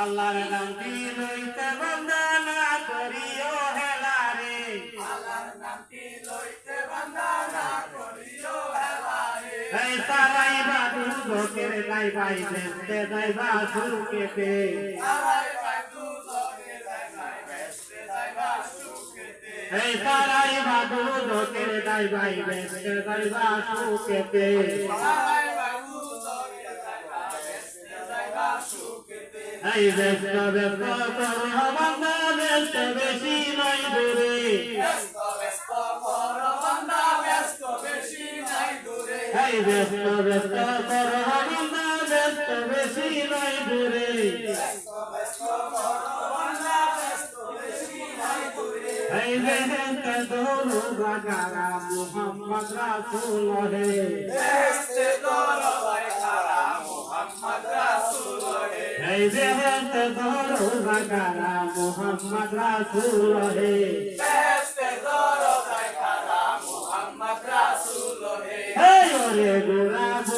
আল্লাহর নামটি লইতে বান্দা না করিও হেলা রে। এই তারাই বাদু লোকের নাই ভাই দেখতে যাইবা সুখেতে এই তারাই বাদু লোকের নাই ভাই দেখতে যাইবা সুখেতে এই ব্যস্ত ব্যস্ত করো বান্দা ব্যস্ত বেশি নয় দূরে ব্যস্ত ব্যস্ত করো বান্দা ব্যস্ত বেশি নয় দূরে এই ব্যস্ত দৌড়ু বাগারা মোহাম্মদ রাসূল হে ব্যস্ত মোহাম্মদ রাসূল হে এই ওরে গোরা বুদ্ধি তুলা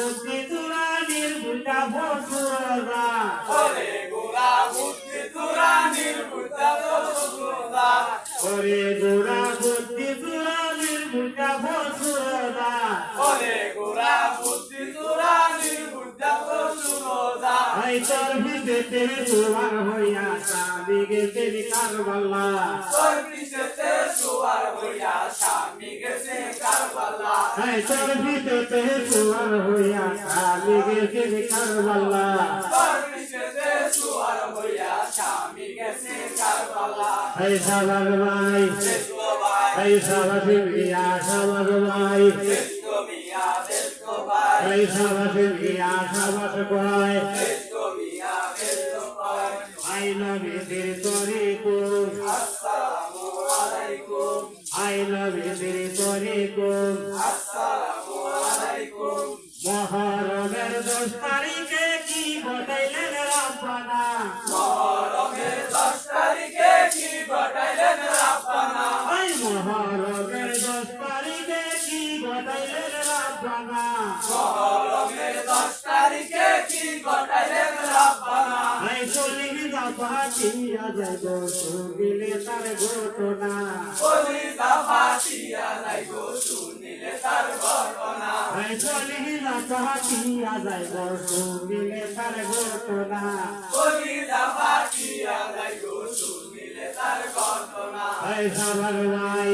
ভিতরে জোয়ার হইয়া সাবি গেছে কারবালা তোর ভিতরে জোয়ার হইয়া সাবি গেছে কারবালা এই সাবার ভাই এই সাবার ইয়া সাবার ভাই। এই সাবার ইয়া সাবার কয় আই লভ ইউ দিল তোরে কো আই দিল তোরে কো মহরমের দশ তারিখে কি ঘটাইলেন রাব্বানা আই মহরমের দশ তারিখে কি ঘটাইলেন রাব্বানা? আই চলি যাবা চিয়া যাইব শুনিলে তার ঘটনা। আই চলি যাবা চিয়া যাইব শুনিলে তার ঘটনা। আই সবার ভাই।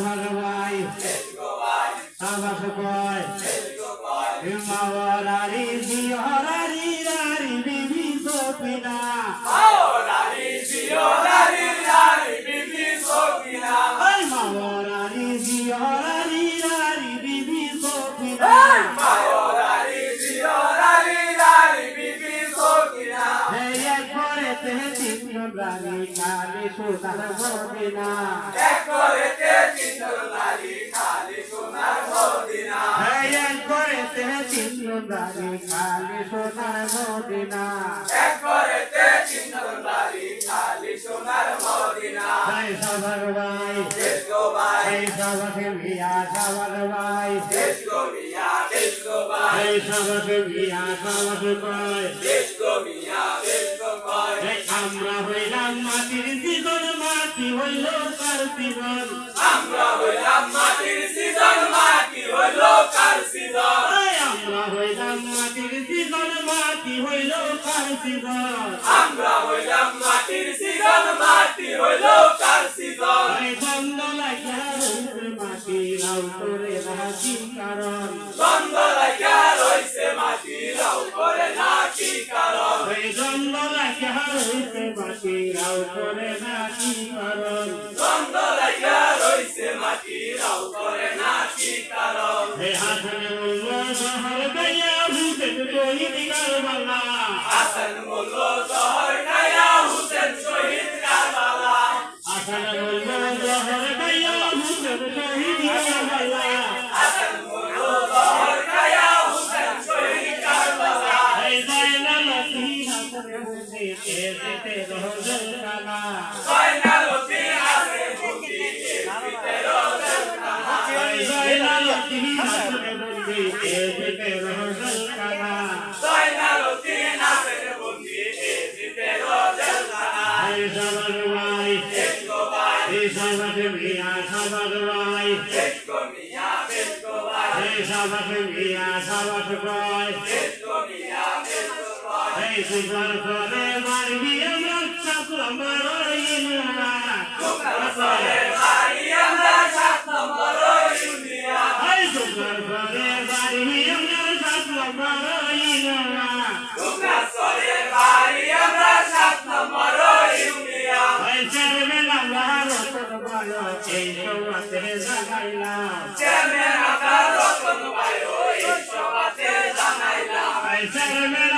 এই সাবাস ভাই সাবাস তিন রানি কালি সুতার গোপিনা এই একবারে তে তিন রানি কালি সুতার গোপিনা এই সবার ভাই এই সবাকে ভিয়া সবার ভাই এই সবাকে ভিয়া সবার কয় এই আমরা হইলাম মাটির জীবন মাটি হইল তার জীবন আমরা হইলাম মাটির সিজন মাটি হইল কার সিজন আমরা হইলাম মাটির জীবন মাটি হইল তার জীবন আমরা হইলাম মাটির সিজন মাটি হইল কার বন্ধ লাগিয়া রইছে মাটি রাও করে রাখি কারণ। দ্বন্দ্ব লাগা রইছে মাটি রাও করে না কি কারণ। এই দ্বন্দ্ব লাগিয়া রইছে মাটি রাও করে রাখি কারণ। দ্বন্দ্ব লাগা রইছে করে না কারণ। হাসনে শহর ভূতের হাসান বলল বসে এসেতে রহজল কালা জয়নালতি আছে বুদ্ধি ভিতরে এই জয়নাল সিংহাসনে বসে এসেতে রহজল কালা জয়নালতি আছে বুদ্ধি ভিতরে জলখানা এই সবার ভাই বেশকো ভাই এই সবার মিয়া সবার ভাই বেশকো মিয়া বেশকো ভাই এই সবার মিয়া সবার ভাই এই সুন্দর করে মারবি আমার চাপলা মারাইনা সরে বাড়ি আমরা সাত নম্বর ইউনিয়ন এই সুন্দর করে মারবি আমার চাপলা মারাইনা তোমরা সরে বাড়ি আমরা সাত নম্বর ইউনিয়ন এই চেয়ারম্যান আমরা রতন বলো এই সবাতে জাগাইলাম চেয়ারম্যান আমরা রতন ভাই ওই সভাতে জানাইলাম এই চেয়ারম্যান